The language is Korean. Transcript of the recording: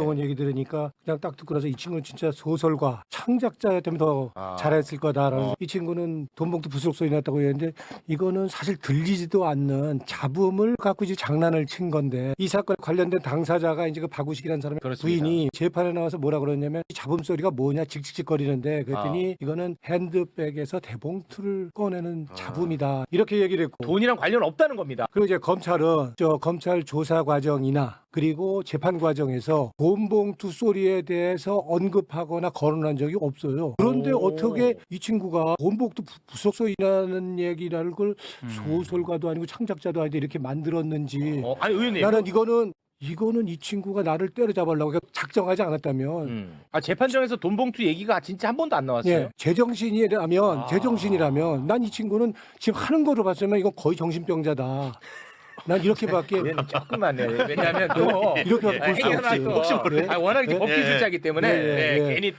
동원 얘기 들으니까 그냥 딱 듣고 나서 이 친구는 진짜 소설가 창작자였다면 더 아. 잘했을 거다라는 어. 이 친구는 돈봉투 부스럭 소리 났다고 했는데 이거는 사실 들리지도 않는 잡음을 갖고 이제 장난을 친 건데 이 사건에 관련된 당사자가 이제 그 박우식이라는 사람의 그렇습니다. 부인이 재판에 나와서 뭐라 그러냐면 이 잡음 소리가 뭐냐 칙칙칙거리는데 그랬더니 이거는 핸드백에서 대봉투를 꺼내는 아. 잡음이다 이렇게 얘기를 했고 돈이랑 관련 없다는 겁니다. 그리고 이제 검찰은 저 검찰 조사 과정이나 그리고 재판 과정에서 돈봉투 소리에 대해서 언급하거나 거론한 적이 없어요. 그런데 오. 어떻게 이 친구가 돈봉투 부- 부속 소리라는 얘기라는 걸 음. 소설가도 아니고 창작자도 아닌데 이렇게 만들었는지 어, 아니 의원님. 나는 이거는 이거는 이 친구가 나를 때려잡으려고 작정하지 않았다면 음. 아 재판정에서 돈봉투 얘기가 진짜 한 번도 안 나왔어요. 예, 제정신이라면 아. 제정신이라면 난 이 친구는 지금 하는 거로 봤으면 이건 거의 정신병자다. 난 이렇게밖에 의원님 조금만 해. 왜냐하면 또 이렇게 아, 볼수 행여나 없지. 또 혹시 모르 예. 워낙에 예. 법기 예. 술자기 때문에 예, 예, 네, 예. 괜히 또